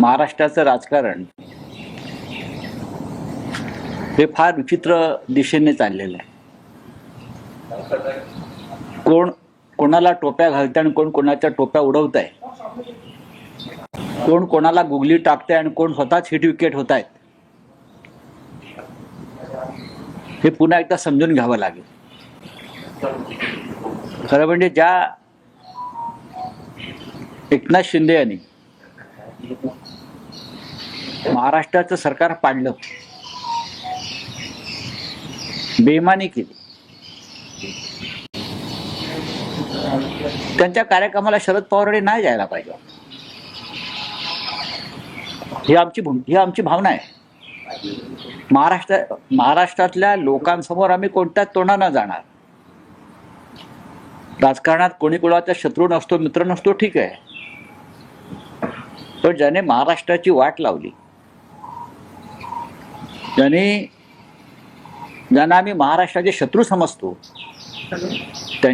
महाराष्ट्राचं राजकारण हे फार विचित्र दिशेने चाललेलं आहे. कोण कोणाला टोप्या घालते आणि कोण कोणाच्या टोप्या उडवत आहे कोण कोणाला गुगली टाकते आणि कोण स्वतःच हिट विकेट होत आहेत हे पुन्हा एकदा समजून घ्यावं लागेल. खरं म्हणजे ज्या एकनाथ शिंदे यांनी महाराष्ट्राचं सरकार पाडलं. बेमानी केली. त्यांच्या कार्यक्रमाला शरद पवारांनी नाही जायला पाहिजे. ही आमची ही आमची भावना आहे. महाराष्ट्र महाराष्ट्रातल्या लोकांसमोर आम्ही कोणत्याच तोंडानं जाणार? राजकारणात कोणी कोणाचा शत्रू नसतो मित्र नसतो ठीक आहे. तो ज्याने महाराष्ट्राची वाट लावली. ज्याने ज्यांना आम्ही महाराष्ट्राचे शत्रू समजतो त्यांच्या